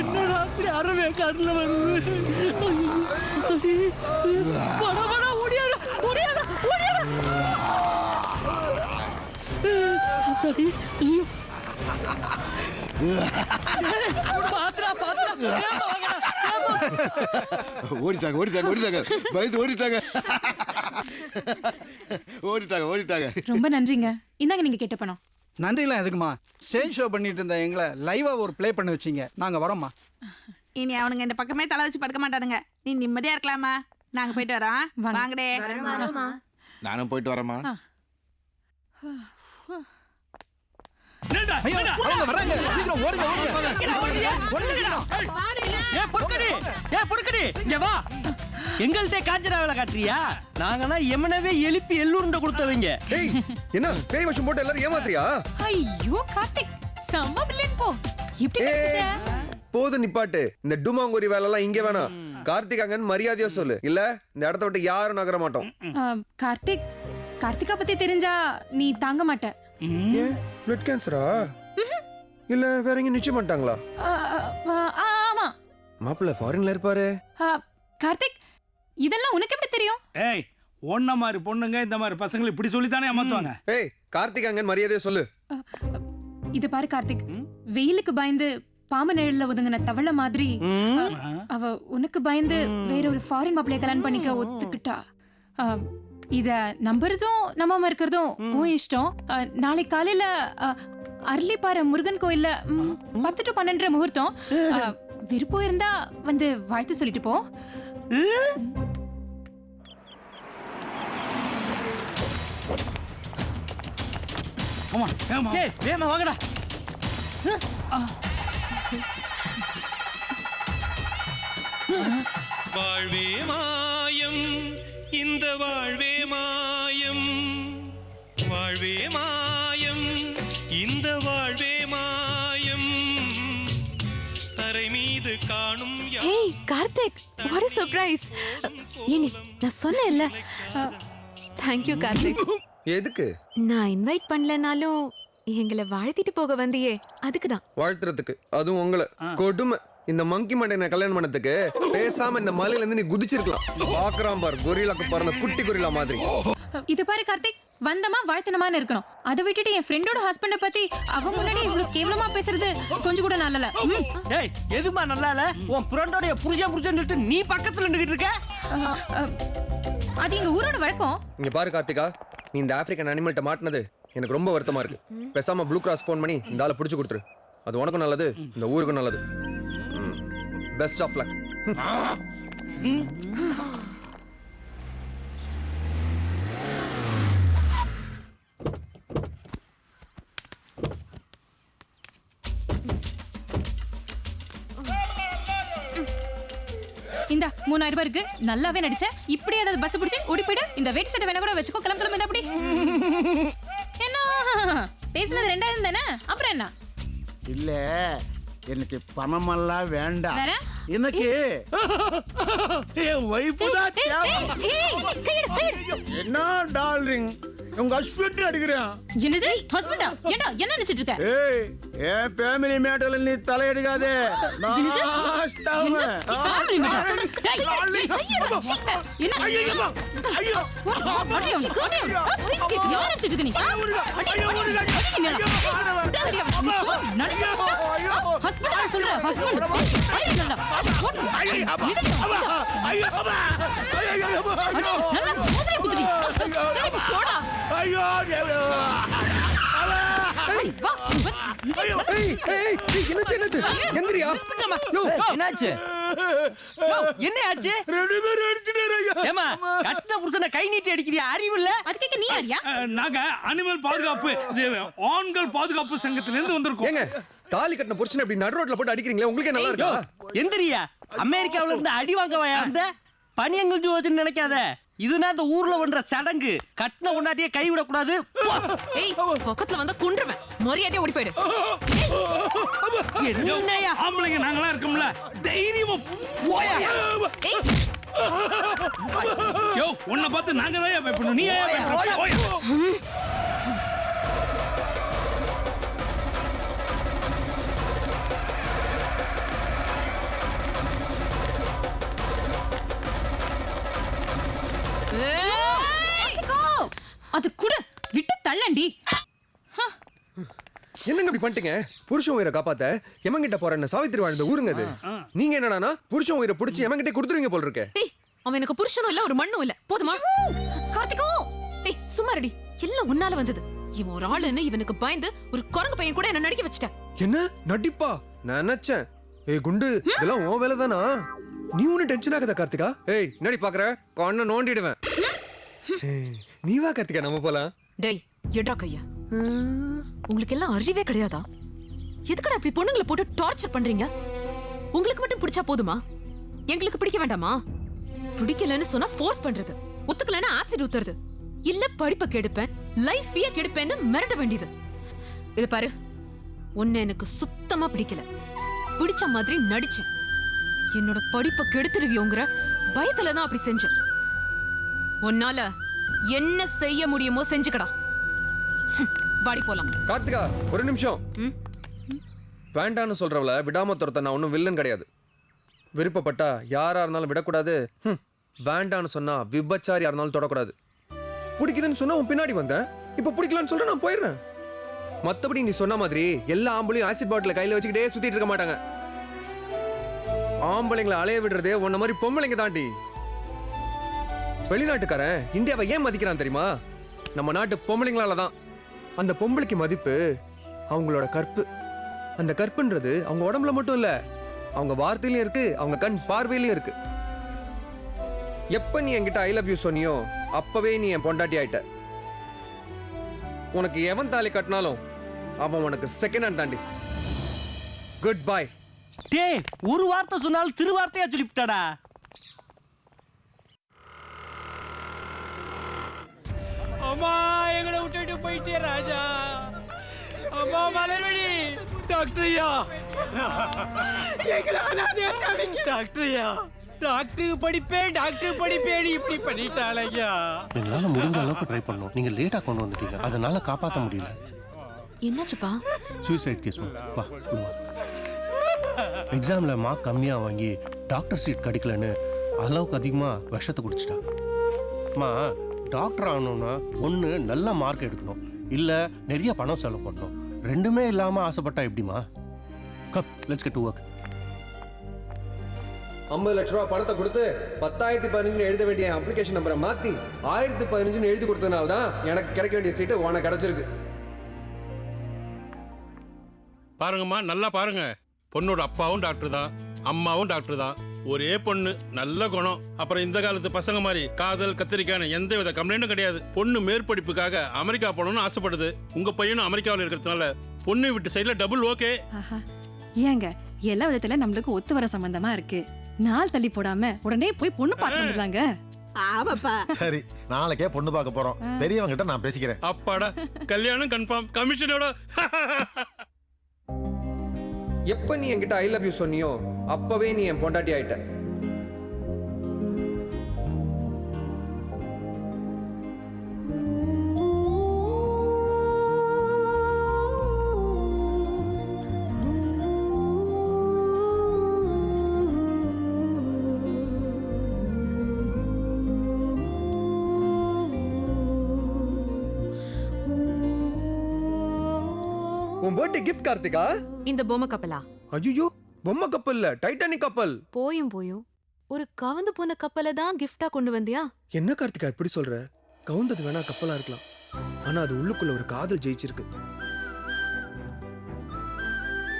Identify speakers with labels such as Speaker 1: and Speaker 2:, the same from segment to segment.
Speaker 1: என்னடா அப்படி அறவே கண்ணில் வருது ஐயோ, அடி. ஓடியாரு, ஓடியாரு, ஓடியாரு. ஐயோ.
Speaker 2: ஓடிட்டாங்க ஓடிட்டாங்க ஓடிட்டாங்க பயந்து ஓடிட்டாங்க ஓடிட்டாங்க ஓடிட்டாங்க.
Speaker 3: ரொம்ப நன்றிங்க. இந்தாங்க நீங்க கேட்ட பணம்.
Speaker 4: நன்றிலாம் எதுக்குமா? ஸ்டேஜ் ஷோ பண்ணிட்டு இருந்த எங்களை லைவா ஒரு ப்ளே பண்ண வச்சீங்க. நாங்க வரோம்மா.
Speaker 5: இனி அவனுங்க இந்த பக்கமே தலை வச்சு படுக்க மாட்டானுங்க. நீ நிம்மதியா இருக்கலாமா? நாங்க போயிட்டு வரோம்.
Speaker 3: வாங்க.
Speaker 5: வாங்கடே.
Speaker 2: நானும் போயிட்டு வரேம்மா.
Speaker 4: சீக்கிரம் ஓடுங்க ஓடுங்க. ஓடுங்க
Speaker 1: ஏ பொறுக்கடி. ஏ பொறுக்கடி. இங்க வா. எங்கள்கிட்ட காஞ்சனா வேலை காட்டுறியா? நாங்கன்னா எமனவே எழுப்பி எள்ளூருண்ட கொடுத்தவங்க.
Speaker 6: டேய் என்ன? பேய் வசம் போட்டு எல்லாரும் ஏமாத்துறியா?
Speaker 3: ஐயோ கார்த்திக் செம்ம பில்லியன் போ. எப்படி
Speaker 6: ஏய்,
Speaker 3: கண்டுபிடிச்ச?
Speaker 6: போதும் நிப்பாட்டு. இந்த டுமாங்குரி வேலை எல்லாம் இங்க வேணாம். கார்த்திக் அங்கன் மரியாதையா சொல்லு. இல்ல இந்த இடத்த விட்டு யாரும் நகர மாட்டோம்.
Speaker 3: ஆ, கார்த்திக் கார்த்திகா பத்தி தெரிஞ்சா நீ தாங்க மாட்ட.
Speaker 6: ஏன்? பிளட் கேன்சரா இல்ல வேற எங்க நிச்சயம் பண்ணிட்டாங்களா
Speaker 3: ஆ, ஆ, ஆ, ஆமா.
Speaker 6: மாப்பிள்ள ஃபாரின்ல இருப்பாரு.
Speaker 3: ஆ, கார்த்திக் இதெல்லாம் உனக்கு எப்படி தெரியும்?
Speaker 7: ஏய் ஒன்ன மாதிரி பொண்ணுங்க இந்த மாதிரி பசங்களை இப்படி சொல்லித்தானே ஏமாத்துவாங்க
Speaker 6: ஏய் கார்த்திக் அங்கன் மரியாதையா சொல்லு.
Speaker 3: இது பாரு கார்த்திக். வெயிலுக்கு பயந்து பாம்பு நிழல்ல ஒதுங்கின தவளை மாதிரி அவ உனக்கு பயந்து வேற ஒரு ஃபாரின் மாப்பிளைய கல்யாணம் பண்ணிக்க ஒத்துக்கிட்டா. இத நம்புறதும் நம்பாம இருக்கிறதும் உன் இஷ்டம். நாளை காலையில அரளிப்பாறை முருகன் கோயில்ல பத்து டு பன்னெண்டரை முகூர்த்தம். விருப்பம் இருந்தா வந்து வாழ்த்து சொல்லிட்டு போ.
Speaker 7: ஆமா ஏமா
Speaker 1: ஏய் வேமா வாங்கடா.
Speaker 8: வாழ்வே மாயம் இந்த வாழ்வே மாயம். வாழ்வே மாயம் இந்த வாழ்வே மாயம். யா-
Speaker 9: hey Karthik what a surprise Annie நான் சொன்னேன்ல. தேங்க்யூ கார்த்திக்
Speaker 6: எதுக்கு?
Speaker 9: நான் இன்வைட் பண்ணலனாலும் எங்களை வாழ்த்திட்டு போக வந்தியே. அதுக்கு தான்
Speaker 6: வாழ்த்துறதுக்கு. அதுவும் உங்களை. கொடுமை. இந்த மங்கி மண்டையனை கல்யாணம் பண்ணதுக்கு பேசாம இந்த மலையில இருந்து நீ குதிச்சிருக்கலாம். பாக்குறான் பார் கொரிலாக்கு பிறந்த குட்டி கொரிலா மாதிரி.
Speaker 3: இது பாரு கார்த்திக் வந்தமா வாழ்த்தனமான்னு இருக்கணும். அதை விட்டுட்டு என் ஃப்ரெண்டோட ஹஸ்பண்ட பத்தி அவ முன்னாடி இவ்வளவு கேவலமா பேசுறது கொஞ்சம் கூட நல்லல.
Speaker 1: ஏய் எதுமா நல்லா இல்ல? உன் புரண்டோடைய புருஷன் புருஷன் சொல்லிட்டு நீ பக்கத்துல நின்னுகிட்டு இருக்க?
Speaker 3: அது எங்க ஊரோட வழக்கம்.
Speaker 6: இங்க பாரு கார்த்திகா நீ இந்த ஆப்பிரிக்கன் அனிமல்ட்ட மாட்டினது எனக்கு ரொம்ப வருத்தமா இருக்கு. பேசாம ப்ளூ கிராஸ் ஃபோன் பண்ணி இந்த ஆளை பிடிச்சு கொடுத்துரு. அது உனக்கும் நல்லது இந்த ஊருக்கும் நல்லது. பெஸ்ட் ஆஃப் லக்
Speaker 3: இந்த மூணாயிரம் ரூபாய் இருக்கு. நல்லாவே நடிச்ச. இப்படி ஏதாவது பஸ் பிடிச்சு ஓடி போயிடு. இந்த வெயிட் சட்டை வேணா கூட வச்சுக்கோ. கிளம்ப கிளம்ப அப்படி என்ன? பேசுனது ரெண்டாயிரம் தானே? அப்புறம் என்ன?
Speaker 7: இல்ல. எனக்கு பணமெல்லாம் வேண்டாம்? எனக்கு என் ஒய்ஃபு தான். என்ன டார்லிங் உங்க ஹஸ்பண்ட் அடிக்கிறேன்
Speaker 3: என்னது ஹஸ்பண்டா ஏண்டா என்ன நினைச்சிட்டு இருக்க
Speaker 7: ஏய் என் ஃபேமிலி மேட்டர்ல நீ தலையிடுகாதே நான்
Speaker 3: என்னது?
Speaker 7: ஆஸ்தாவன்.
Speaker 3: என்ன? டேய். ஐயோ, என்ன?
Speaker 7: ஐயோ, ஐயோ.
Speaker 3: யார் அடிச்சிட்டு இருக்க நீ?
Speaker 7: ஐயோ, ஓடுங்க.
Speaker 3: அடி, நீ.
Speaker 7: ஐயோ. ஐயோ, ஐயோ. ஐயோ. ஐயோ, அப்பா. ஐயோ, ஐயோ, அப்பா.
Speaker 3: அடி,
Speaker 7: ஐயோ.
Speaker 3: நல்லா மோதிரை குத்துடி.
Speaker 7: ஐயோ,
Speaker 3: போடா.
Speaker 7: ஐயோ, ஐயோ.
Speaker 3: அடி, வா, வா.
Speaker 7: ஐயோ.
Speaker 6: ஏய் ஏய் ஏய், என்னாச்சு
Speaker 1: என்ன ஆச்சு
Speaker 7: ரெண்டு பேரும் அடிச்சுட்டாரு, ஐயா.
Speaker 1: ஏமா கட்டின புருஷனை கை நீட்டி அடிக்கிறியா? அறிவு இல்ல?
Speaker 3: அது கேட்க நீ யாரியா
Speaker 7: நாங்க அனிமல் பாதுகாப்பு இது ஆண்கள் பாதுகாப்பு சங்கத்துல இருந்து வந்திருக்கோம்.
Speaker 6: ஏங்க தாலி கட்டின புருஷனை இப்படி நடு ரோட்ல போட்டு அடிக்கிறீங்களே உங்களுக்கே நல்லா இருக்கா?
Speaker 1: எந்திரியா? அமெரிக்காவுல இருந்து அடி வாங்க வந்த பனியங்கள் ஜோதின்னு நினைக்காத. இதுனா இந்த ஊர்ல பண்ற சடங்கு. கட்டின உண்டாட்டியே கை விடக்கூடாது.
Speaker 9: ஏய் பக்கத்துல வந்தா குன்றுவேன். மரியாதையா ஓடி போயிடு.
Speaker 1: என்னய்யா
Speaker 7: ஆம்பளைங்க நாங்களாம் இருக்கோம்ல. தைரியமா
Speaker 1: போயா.
Speaker 9: ஏய்
Speaker 7: யோ உன்னை பார்த்து நாங்க தான் பயப்படணும். நீ ஏன் பயப்படணும் போயா.
Speaker 3: அது கூட. விட்டு தள்ளண்டி.
Speaker 6: என்னங்க இப்படி பண்ணிட்டீங்க? புருஷன் உயிரை காப்பாத்த எமங்கிட்ட போற சாவித்திரி வாழ்ந்த ஊருங்க அது. நீங்க என்னடானா புருஷன் உயிரை பிடிச்சி எமங்கிட்ட கொடுத்துருவீங்க போல இருக்கே
Speaker 9: டேய் அவன் எனக்கு புருஷனும் இல்ல ஒரு மண்ணும் இல்ல. போதுமா? கார்த்திகோ! டேய் சும்மா ரெடி எல்லாம் உன்னால வந்தது. இவன் ஒரு ஆளுன்னு இவனுக்கு பயந்து ஒரு குரங்கு பையன் கூட என்ன நடிக்க வச்சிட்ட
Speaker 6: என்ன? நடிப்பா? நான் நினைச்சேன். ஏய் குண்டு இதெல்லாம் உன் வேலை தானா நீ ஒன்னும் டென்ஷன் ஆகாத கார்த்திகா. ஏய் நடி பாக்குற? கண்ணை நோண்டிடுவேன். ஏய், நீ வா கார்த்திகா நம்ம போலாம்.
Speaker 9: டேய் எட்ரா கையா. உங்களுக்கு எல்லாம் அறிவே கிடையாதா? எதுக்குடா இப்படி பொண்ணுங்களை போட்டு டார்ச்சர் பண்றீங்க? உங்களுக்கு மட்டும் பிடிச்சா போதுமா? எங்களுக்கு பிடிக்க வேண்டாமா? பிடிக்கலன்னு சொன்னா ஃபோர்ஸ் பண்றது. ஒத்துக்கலன்னா ஆசிட் ஊத்துறது. இல்ல படிப்பை கெடுப்பேன் லைஃபையே கெடுப்பேன்னு மிரட்ட வேண்டியது. இது பாரு. உன்னை எனக்கு சுத்தமா பிடிக்கல. பிடிச்ச மாதிரி நடிச்சேன். என்னோட படிப்பை கெடுத்துருவியோங்கிற பயத்துல தான் அப்படி செஞ்சேன். உன்னால என்ன செய்ய முடியுமோ செஞ்சுக்கடா. வாடி போலாம்.
Speaker 6: கார்த்திகா ஒரு நிமிஷம்? வேண்டான்னு சொல்றவள விடாம துரத்த நான் ஒன்றும் வில்லன் கிடையாது. விருப்பப்பட்டா யாரா இருந்தாலும் விடக்கூடாது. வேண்டான்னு சொன்னா விபச்சாரியா இருந்தாலும் தொடக்கூடாது. பிடிக்குதுன்னு சொன்னா உன் பின்னாடி வந்தேன். இப்ப பிடிக்கலன்னு சொல்ற நான் போயிடுறேன். மத்தபடி நீ சொன்ன மாதிரி எல்லா ஆம்பளையும் ஆசிட் பாட்டில கையில வச்சுக்கிட்டே சுத்திட்டு இருக்க மாட்டாங்க. ஆம்பளைங்களை அலைய விடுறதே உன்ன மாதிரி பொம்பளைங்க தாண்டி. வெளிநாட்டுக்காரன் இந்தியாவை ஏன் மதிக்கிறான் தெரியுமா? நம்ம நாட்டு பொம்பளைங்களால தான் அந்த பொம்பளைக்கு மதிப்பு அவங்களோட கற்பு. அந்த கற்புன்றது அவங்க உடம்புல மட்டும் இல்லை அவங்க வார்த்தையிலையும் இருக்கு அவங்க கண் பார்வையிலையும் இருக்கு. எப்போ நீ என்கிட்ட ஐ லவ் யூ சொன்னியோ அப்பவே நீ என் பொண்டாட்டி ஆயிட்ட. உனக்கு எவன் தாலி கட்டினாலும் அவன் உனக்கு செகண்ட் ஹேண்ட் தாண்டி. குட் பாய்
Speaker 1: டேய் ஒரு வார்த்தை சொன்னாலும் திருவார்த்தையா சொல்லிவிட்டாடா?
Speaker 7: அம்மா எங்களை விட்டுட்டு போயிட்டே ராஜா. அம்மா மலர்வழி. டாக்டர் ஐயா. எங்களை டாக்டர் ஐயா டாக்டர் படிப்பேன் டாக்டர் படிப்பேன் இப்படி பண்ணிட்டாளையா
Speaker 10: என்னால முடிஞ்ச அளவுக்கு ட்ரை பண்ணோம் நீங்க லேட்டா கொண்டு வந்துட்டீங்க. அதனால காப்பாத்த முடியல.
Speaker 9: என்னாச்சுப்பா?
Speaker 10: சூசைட் கேஸ் வா எக்ஸாம்ல மார்க் கம்மியா வாங்கி டாக்டர் சீட் கிடைக்கலன்னு அளவுக்கு அதிகமா விஷத்தை குடிச்சிட்டா. அம்மா டாக்டர் ஆகணும்னா ஒன்று நல்ல மார்க் எடுக்கணும். இல்லை நிறைய பணம் செலவு பண்ணணும். ரெண்டுமே இல்லாமல் ஆசைப்பட்டா எப்படிமா cup let's get to work
Speaker 6: ஐம்பது லட்ச ரூபா பணத்தை கொடுத்து பத்தாயிரத்தி பதினஞ்சுன்னு எழுத வேண்டிய அப்ளிகேஷன் நம்பரை மாத்தி ஆயிரத்தி பதினஞ்சுன்னு எழுதி கொடுத்ததுனால தான் எனக்கு கிடைக்க வேண்டிய சீட்டு உனக்கு கிடைச்சிருக்கு.
Speaker 8: பாருங்கம்மா நல்லா பாருங்க. பொண்ணோட அப்பாவும் டாக்டர் தான் அம்மாவும் டாக்டர் தான். ஒரே பொண்ணு நல்ல குணம். அப்புறம் இந்த காலத்து பசங்க மாதிரி காதல் கத்திரிக்கான எந்த வித கம்ப்ளைண்ட்டும் கிடையாது. பொண்ணு மேற்படிப்புக்காக அமெரிக்கா போகணும்னு ஆசைப்படுது. உங்க பையனும் அமெரிக்காவில் இருக்கிறதுனால பொண்ணு விட்டு சைடில் டபுள் ஓகே
Speaker 11: ஆஹா. ஏங்க எல்லா விதத்துல நம்மளுக்கு ஒத்து வர சம்பந்தமா இருக்கு. நாள் தள்ளி போடாம உடனே போய் பொண்ணு பார்த்து வந்துடலாங்க.
Speaker 5: ஆமாப்பா.
Speaker 12: சரி நாளைக்கே பொண்ணு பார்க்க போறோம். பெரியவங்க கிட்ட நான் பேசிக்கிறேன்.
Speaker 8: அப்பாடா கல்யாணம் கன்ஃபார்ம் கமிஷனோட
Speaker 6: எப்ப நீ என்கிட்ட ஐ லவ் யூ சொன்னியோ அப்பவே நீ என் பொண்டாட்டி ஆயிட்ட. உன் பர்த்டே கிஃப்ட் கார்த்திகா?
Speaker 9: இந்த பொம்மை கப்பலா?
Speaker 6: ஐயோ பொம்மை கப்பல் இல்ல டைட்டானிக் கப்பல்.
Speaker 9: போயும் போயும். ஒரு கவந்து போன கப்பலை தான் கிஃப்டா கொண்டு வந்தியா?
Speaker 6: என்ன கார்த்திகா இப்படி சொல்ற? கவுந்தது வேணா கப்பலா இருக்கலாம். ஆனா அது உள்ளுக்குள்ள ஒரு காதல் ஜெயிச்சிருக்கு.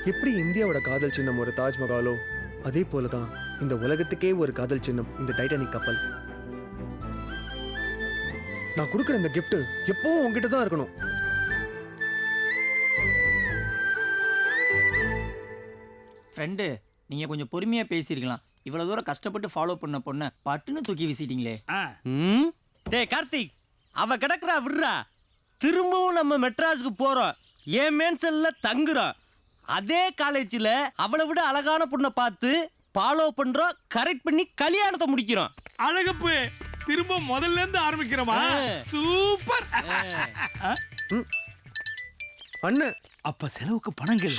Speaker 6: எப்படி இந்தியாவோட காதல் சின்னம் ஒரு தாஜ்மஹாலோ? அதே போலதான் இந்த உலகத்துக்கே ஒரு காதல் சின்னம் இந்த டைட்டானிக் கப்பல். நான் கொடுக்குற இந்த gift எப்பவும் உன்கிட்ட தான் இருக்கணும்.
Speaker 1: ஃப்ரெண்டு நீங்க கொஞ்சம் பொறுமையா பேசியிருக்கலாம். இவ்வளவு தூரம் கஷ்டப்பட்டு ஃபாலோ பண்ண பொண்ண பட்டுன்னு தூக்கி வீசிட்டீங்களே. ம்? டேய் கார்த்திக் அவ கிடக்குறா விடுறா. திரும்பவும் நம்ம மெட்ராஸுக்கு போறோம். ஏன் மேன்சல்ல தங்குறோம். அதே காலேஜில் அவளை விட அழகான பொண்ணை பார்த்து ஃபாலோ பண்றோம் கரெக்ட் பண்ணி கல்யாணத்தை முடிக்கிறோம்.
Speaker 7: அழகப்பு திரும்ப முதல்ல இருந்து ஆரம்பிக்கிறோமா. சூப்பர்.
Speaker 6: அண்ணன்
Speaker 7: அப்ப செலவுக்கு பணங்கள்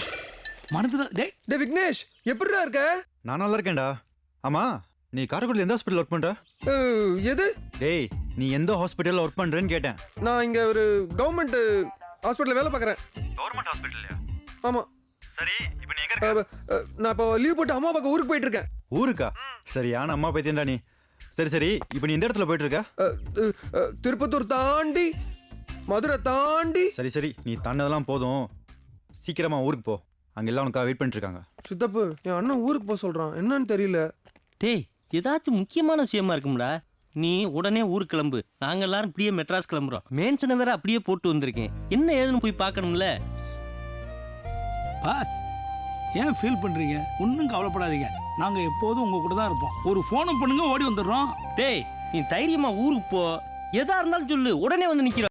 Speaker 7: மனதுல டேய்
Speaker 6: டே விக்னேஷ் எப்படிடா இருக்க?
Speaker 12: நான் நல்லா இருக்கேன்டா. ஆமா நீ காரைக்குடியில் எந்த ஹாஸ்பிட்டல் ஒர்க் பண்ற?
Speaker 6: அஹ், எது?
Speaker 12: டேய்
Speaker 13: நீ எந்த ஹாஸ்பிட்டல்ல ஒர்க் பண்றேன்னு கேட்டேன்.
Speaker 6: நான் இங்க ஒரு கவர்மெண்ட் ஹாஸ்பிட்டல்ல வேலை பார்க்குறேன்.
Speaker 13: கவர்மெண்ட் ஹாஸ்பிட்டல்லையா
Speaker 6: ஆமா.
Speaker 13: சரி இப்போ நீ எங்க
Speaker 6: அஹ், அஹ், நான் இப்போ லீவ் போட்டு அம்மா பக்கம் ஊருக்கு போயிட்டு இருக்கேன்.
Speaker 13: ஊருக்கா? சரியான அம்மா பைத்தியம்டா நீ. சரி சரி இப்போ நீ எந்த இடத்துல போயிட்டு இருக்க?
Speaker 6: அஹ், அஹ், அஹ், திருப்பத்தூர் தாண்டி மதுரை தாண்டி.
Speaker 13: சரி சரி நீ தாண்டதெல்லாம் போதும். சீக்கிரமா ஊருக்கு போ. அங்க எல்லாம் உனக்காக வெயிட் பண்ணிட்டு இருக்காங்க
Speaker 6: சித்தப்பு என் அண்ணன் ஊருக்கு போக சொல்றான். என்னன்னு தெரியல.
Speaker 1: டேய் ஏதாச்சும் முக்கியமான விஷயமா இருக்கும்டா. நீ உடனே ஊருக்கு கிளம்பு. நாங்க எல்லாரும் இப்படியே மெட்ராஸ் கிளம்புறோம். மேன்சனை வேற அப்படியே போட்டு வந்திருக்கேன். என்ன ஏதுன்னு போய் பார்க்கணும்ல?
Speaker 7: பாஸ் ஏன் ஃபீல் பண்ணுறீங்க ஒன்றும் கவலைப்படாதீங்க. நாங்கள் எப்போதும் உங்கள் கூட தான் இருப்போம். ஒரு ஃபோனை பண்ணுங்க ஓடி வந்துடுறோம்.
Speaker 1: டேய் நீ தைரியமா ஊருக்கு போ. எதா இருந்தாலும் சொல்லு. உடனே வந்து நிக்கிறோம்.